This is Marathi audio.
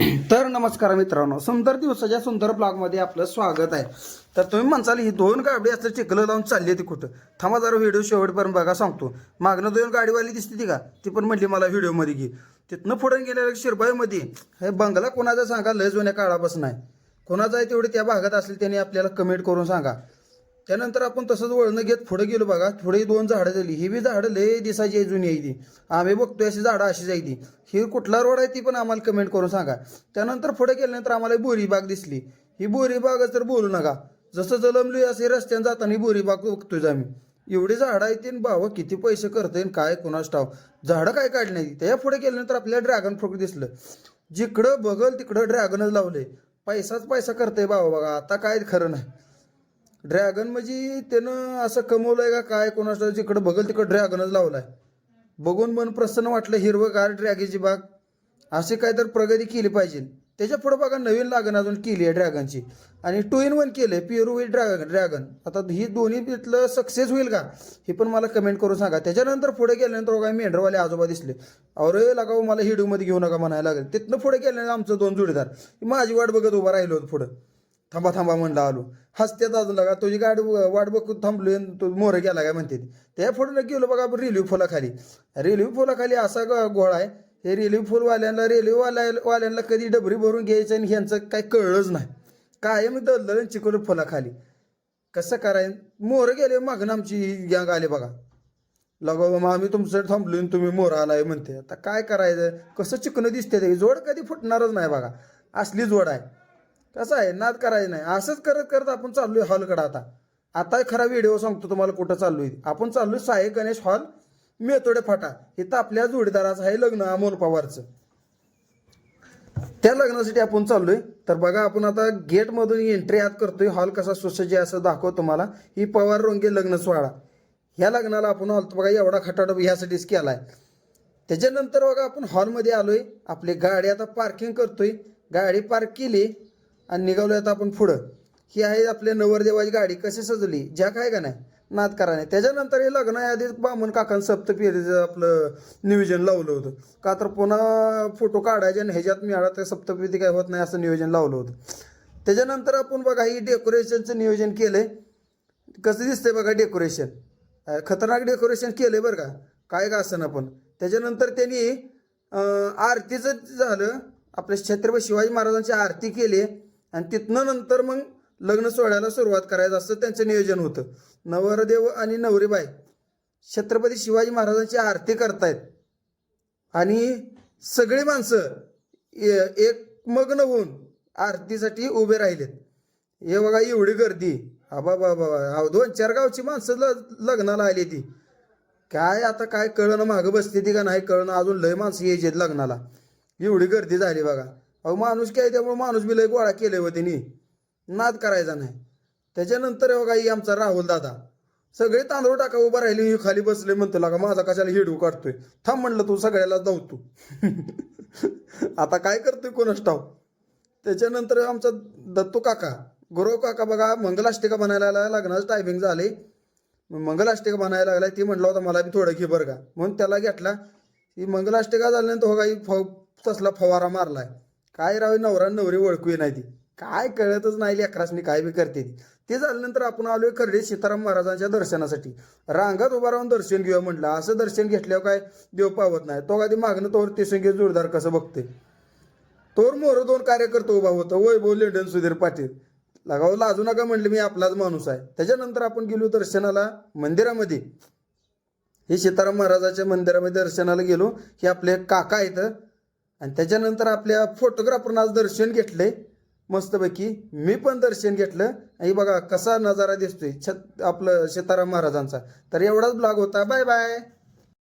तर नमस्कार मित्रांनो सुंदर दिवसाच्या सुंदर ब्लॉगमध्ये आपलं स्वागत आहे. तर तुम्ही म्हणसाल ही दोन गाडी असं चिखलं लावून चालली ती कुठं? थांबा जरा व्हिडिओ शेवटपर्यंत बघा सांगतो. मागणं दोन गाडीवाली दिसते ती का? ती पण म्हणली मला व्हिडिओमध्ये घे. तिथनं पुढं गेलेल्या शिरबाईमध्ये हे बंगला कोणाचा सांगा? लय जुन्या काळापासून आहे. कोणाचा आहे तेवढे त्या भागात असेल त्याने आपल्याला कमेंट करून सांगा. त्यानंतर आपण तसंच वळणं घेत पुढे गेलो बघा. पुढे दोन झाडं झाली. ही बी झाडं लय दिसायची आहे जुनी आहे ती. आम्ही बघतोय अशी झाडं अशीच आहे ती. ही कुठला रोड आहे ती पण आम्हाला कमेंट करून सांगा. त्यानंतर पुढे गेल्यानंतर आम्हाला बोरी बाग दिसली. ही बोरी बागच तर बोलू नका. जसं जलमली असे रस्त्यानं जाताना बोरी बाग बघतोय आम्ही. एवढी झाडं आहेत आणि किती पैसे करते काय कोणास ठाव. झाडं काय काढली त्या पुढे गेल्यानंतर आपल्याला ड्रॅगन फ्रूट दिसलं. जिकडं बघल तिकडं ड्रॅगनच लावले पैसाच पैसा करते बाबा बघा. आता काय खरं नाही. ड्रॅगन म्हणजे त्यानं असं कमवलंय का काय? कोणाचं जिकडं बघल तिकडं ड्रॅगनच लावलाय. बघून मन प्रसन्न वाटलं हिरवगार ड्रॅगनची बाग. अशी काय तर प्रगती केली पाहिजे. त्याच्या पुढं बघा नवीन लागण अजून केली आहे ड्रॅगनची आणि टू इन वन केलं आहे पिरू विथ ड्रॅगन ड्रॅगन आता ही दोन्ही तिथलं सक्सेस होईल का? हे पण मला कमेंट करून सांगा. त्याच्यानंतर पुढे गेल्यानंतर बघा मेंढरवाले आजोबा दिसले. अरे लागाव हो, मला हिडूमध्ये घेऊ नका म्हणायला लागेल. तिथनं पुढे गेल्यानंतर आमचं दोन जोडीदार. माझी वाट बघत उभा राहिलो होतं पुढं. थांबा थांबा म्हणलं आलो. हसत्यात अजून लागा तुझी गाडी वाट बघून थांबलोय आणि तू मोर गेला काय म्हणते. ते त्या पुढे गेलो बघा रेल्वे फुलाखाली. रेल्वे फुलाखाली असा ग- गोळा आहे. हे रेल्वे फुलवाल्यांना रेल्वेवाल्या वाल्यांना कधी डबरी भरून घ्यायचं आणि ह्यांचं काही कळलंच नाही. काय मी दलदल चिकवलं फुलाखाली. कसं करायचं? मोर गेले मागणं आमची गँग आले बघा. लगा मग आम्ही तुमचं थांबलो आणि तुम्ही मोर आलाय म्हणते. आता काय करायचं? कसं चिकनं दिसते ते? जोड कधी फुटणारच नाही बघा. असली जोड आहे. कसं आहे? नाद करायचं नाही. असंच करत करत आपण चाललोय हॉलकडे आता. आता खरा व्हिडिओ सांगतो तुम्हाला कुठं चाललोय. आपण चाललोय साई गणेश हॉल मेतोडे फाटा. इथं आपल्या जोडीदाराचं आहे लग्न अमोल पवारचं. त्या लग्नासाठी आपण चाललोय. तर बघा आपण आता गेटमधून एंट्री आत करतोय. हॉल कसा सुसज्ज आहे असं दाखवतो तुम्हाला. ही पवार रोंगे लग्न सोहळा. ह्या लग्नाला आपण हॉल बघा एवढा खटाटप ह्यासाठीच केलाय. त्याच्यानंतर बघा आपण हॉलमध्ये आलोय. आपली गाडी आता पार्किंग करतोय. गाडी पार्क केली. आणि निघालोय आता आपण पुढं. ही आहे आपल्या नवरदेवाची गाडी. कशी सजवली? ज्या काय का नाही? नाद त्याच्यानंतर हे लग्न आधी बामण काकांनी सप्तपेरीचं आपलं नियोजन लावलं होतं. का तर पुन्हा फोटो काढायचे आणि ह्याच्यात मिळाला तर सप्तपेती काय होत नाही असं नियोजन लावलं होतं. त्याच्यानंतर आपण बघा ही डेकोरेशनचं नियोजन केलं आहे कसं दिसतंय बघा डेकोरेशन? खतरनाक डेकोरेशन केलं आहे बरं का? काय का असं पण. त्याच्यानंतर त्यांनी आरतीचं झालं. आपल्या छत्रपती शिवाजी महाराजांची आरती केली. आणि तिथनं नंतर मग लग्न सोहळ्याला सुरुवात करायचं असं त्यांचं नियोजन होतं. नवरदेव आणि नवरीबाई छत्रपती शिवाजी महाराजांची आरती करतायत. आणि सगळी माणसं ए- एक मग्न होऊन आरतीसाठी उभे राहिलेत. हे बघा एवढी गर्दी. आबा बाबा बाबा दोन चार गावची माणसं ल- लग्नाला आली ती. काय आता काय कळणं मागं बसते ती का नाही कळणं? अजून लय माणसं यायचे लग्नाला. एवढी गर्दी झाली बघा. अहो माणूस काय त्यामुळे माणूस बी लय गोळा केले होते नी नाद करायचा नाही. त्याच्यानंतर बघा ही हो आमचा राहुल दादा. सगळे तांदूळ टाका उभा राहिले ही खाली बसले म्हणतो लागा माझा कशाला हिडू काढतोय? थांब म्हणलं तू सगळ्याला जाऊ तू. आता काय करतोय कोणच ठाव त्याच्यानंतर आमचा दत्तू काका. गुरव काका बघा मंगलाष्टिका बनायला लग्नाचं टायमिंग झाले मंगलाष्टिका बनायला लागलाय ती म्हटलं होता मला बी थोडं घे बरं का. म्हणून त्याला घेतला. ही मंगलाष्टिका झाल्यानंतर हो काही फ तसला फवारा मारलाय. काय राव नवरा नवरी ओळखू नाही ती काय कळतच नाही लेकरासनी काय बी करते ती. ते झाल्यानंतर आपण आलोय खरडे सीताराम महाराजांच्या दर्शनासाठी. रांगात उभा राहून दर्शन घेऊया म्हटलं. असं दर्शन घेतल्यावर काय देव पावत नाही. तो कधी मागणं तोवर ते संगीत जोरदार कसं बघते तोर मोर दोन कार्यकर्ते उभा होता. वैभव लेंडन सुधीर पाटील. लगाव लाजू नका म्हणले मी आपलाच माणूस आहे. त्याच्यानंतर आपण गेलो दर्शनाला मंदिरामध्ये. हे सीताराम महाराजाच्या मंदिरामध्ये दर्शनाला गेलो. हे आपले काका आहेत. आणि त्याच्यानंतर आपल्या फोटोग्राफरनं आज दर्शन घेतलंय. मस्तपैकी मी पण दर्शन घेतलं. आणि बघा कसा नजारा दिसतोय. छत आपलं सीताराम महाराजांचा. तर एवढाच ब्लॉग होता. Bye bye.